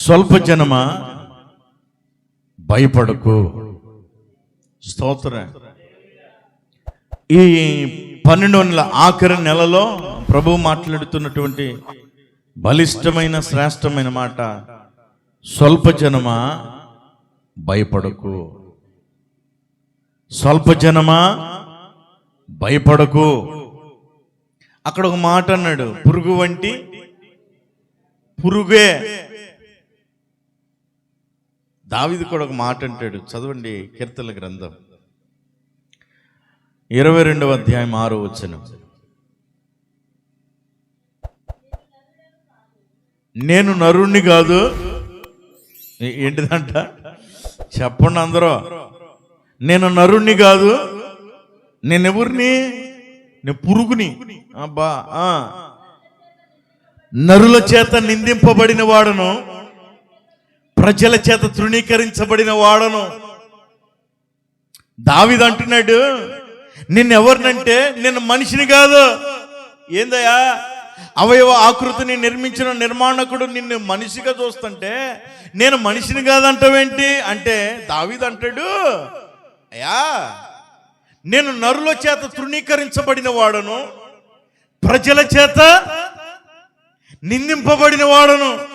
స్వల్ప జనమ? భయపడకు. స్తోత్ర. ఈ పన్నెండు వందల ఆఖరి నెలలో ప్రభు మాట్లాడుతున్నటువంటి బలిష్టమైన శ్రేష్టమైన మాట స్వల్ప జనమ? భయపడకు. స్వల్ప జనమా? భయపడకు. అక్కడ ఒక మాట అన్నాడు పురుగు వంటి పురుగే. దావిది కూడా ఒక మాట అంటాడు. చదవండి కీర్తన గ్రంథం. ఇరవై రెండవ అధ్యాయం ఆరో వచ్చిన నేను నరుణ్ణి కాదు. ఏంటిదంట? చెప్పండి అందరూ. నేను నరుణ్ణి కాదు. నేను ఎవరిని? నేను పురుగుని. అబ్బా ఆ. నరుల చేత నిందింపబడిన వాడను. ప్రజల చేత తృణీకరించబడిన వాడను. దావిది అంటున్నాడు నిన్నెవరినంటే నేను మనిషిని కాదు. ఏందయ్యా? అవయవ ఆకృతిని నిర్మించిన నిర్మాణకుడు నిన్ను మనిషిగా చూస్తుంటే నేను మనిషిని కాదంటావేంటి? అంటే దావిది అంటాడు అయ్యా నేను నరుల చేత తృణీకరించబడిన వాడను ప్రజల చేత నిందింపబడిన వాడను.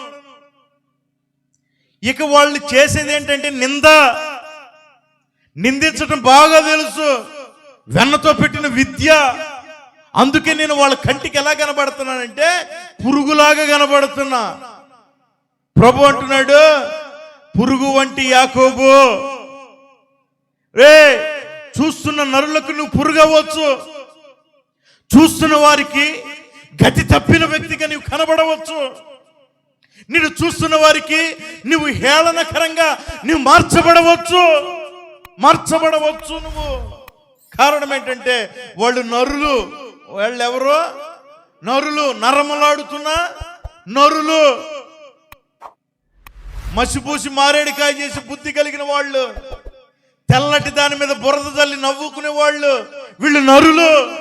ఇక వాళ్ళు చేసేది ఏంటంటే నింద. నిందించడం బాగా తెలుసు. వెన్నతో పెట్టిన విద్య. అందుకే నేను వాళ్ళ కంటికి ఎలా కనబడుతున్నానంటే పురుగులాగా కనబడుతున్నా. ప్రభు అంటున్నాడు పురుగు వంటి యాకోబు రే చూస్తున్న నరులకు నువ్వు పురుగవచ్చు చూస్తున్న వారికి గతి తప్పిన వ్యక్తిగా నీవు కనబడవచ్చు. నిన్ను చూస్తున్న వారికి నువ్వు హేళనకరంగా నువ్వు మార్చబడవచ్చు. మార్చబడవచ్చు నువ్వు. కారణం ఏంటంటే వాళ్ళు నరులు. వాళ్ళు ఎవరు నరులు. నరమలాడుతున్న నరులు. మసిపూసి మారేడికాయ చేసి బుద్ధి కలిగిన వాళ్ళు. తెల్లటి దాని మీద బురద తల్లి నవ్వుకునే వాళ్ళు. వీళ్ళు నరులు.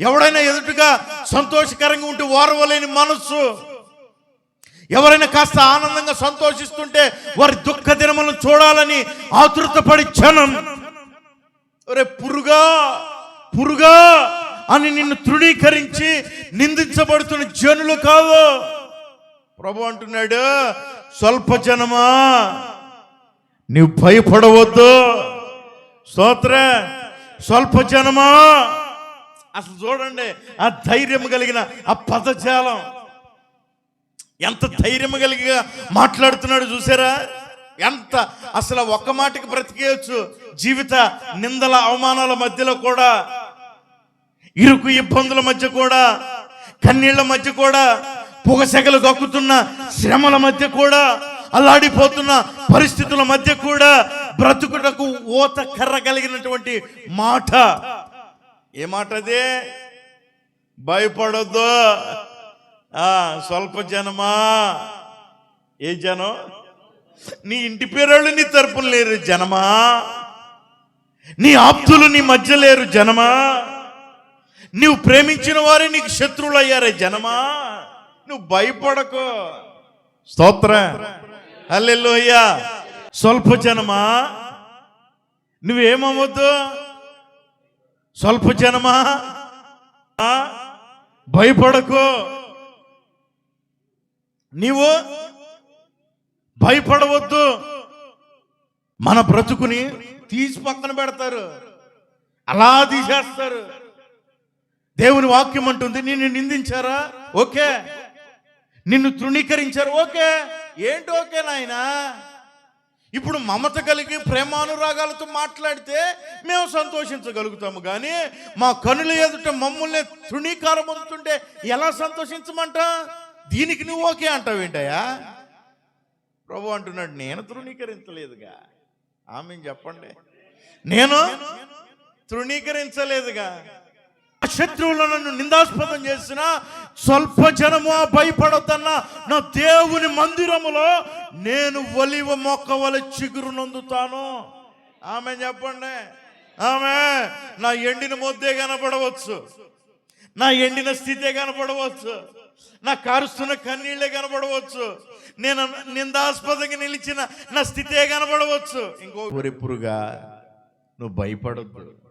ఎవడైనా ఎదుటిగా సంతోషకరంగా ఉంటే ఓర్వలేని మనస్సు. ఎవరైనా కాస్త ఆనందంగా సంతోషిస్తుంటే వారి దుఃఖ దినములను చూడాలని ఆతృతపడి క్షణం. ఒరే పురుగా పురుగా అని నిన్ను తృణీకరించి నిందించబడుతున్న జనులు కాదు ప్రభు అంటున్నాడు స్వల్ప జనమా నీవు భయపడవద్దు. స్తోత్ర స్వల్ప జనమా. అసలు చూడండి ఆ ధైర్యం కలిగిన ఆ పదజాలం. ఎంత ధైర్యం కలిగిగా మాట్లాడుతున్నాడు చూసారా? ఎంత అసలు ఒక్క మాటకి బ్రతికేయచ్చు. జీవిత నిందల అవమానాల మధ్యలో కూడా ఇరుకు ఇబ్బందుల మధ్య కూడా కన్నీళ్ళ మధ్య కూడా పొగసెగలు గక్కుతున్న శ్రమల మధ్య కూడా అల్లాడిపోతున్న పరిస్థితుల మధ్య కూడా బ్రతుకుటకు ఓత కర్ర కలిగినటువంటి మాట. ఏ మాట అదే భయపడొద్దు. స్వల్ప జనమా? ఏ జనం? నీ ఇంటి పేరోళ్ళు నీ తరపున లేరు జనమా? నీ ఆప్తులు నీ మధ్య లేరు జనమా? నీవు ప్రేమించిన వారే నీకు శత్రువులు అయ్యారే జనమా? నువ్వు భయపడకు. స్తోత్ర. హల్లెలూయా. స్వల్ప జనమా? నువ్వేమవద్దు స్వల్ప జనమా? ఆ? భయపడకు. నీవు భయపడవద్దు. మన బ్రతుకుని తీసి పక్కన పెడతారు. అలా తీసేస్తారు. దేవుని వాక్యం అంటుంది నిన్ను నిందించారా? ఓకే. నిన్ను తృణీకరించారు? ఓకే. ఏంటి ఓకే నాయనా? ఇప్పుడు మమత కలిగి ప్రేమానురాగాలతో మాట్లాడితే మేము సంతోషించగలుగుతాము. కానీ మా కనుల ఎదుట మమ్మల్ని తృణీకారం పొందుతుంటే ఎలా సంతోషించమంట? దీనికి నువ్వు ఓకే అంటావు ఏంటయ్యా ప్రభు అంటున్నాడు నేను తృణీకరించలేదుగా. ఆమె చెప్పండి. నేను తృణీకరించలేదుగా. నా శత్రువులు నన్ను నిందాస్పదం చేసిన స్వల్ప జనము భయపడొద్దన్న నా దేవుని మందిరములో నేను ఒలివ మొక్క వల చిగురు నందుతాను. ఆమె చెప్పండి. ఆమె నా ఎండిన మొద్దే కనపడవచ్చు. నా ఎండిన స్థితే కనపడవచ్చు. నా కారుస్తున్న కన్నీళ్ళే కనబడవచ్చు. నేను నిందాస్పదంగా నిలిచిన నా స్థితే కనబడవచ్చు. ఇంకో ఊరి నువ్వు భయపడద్దు.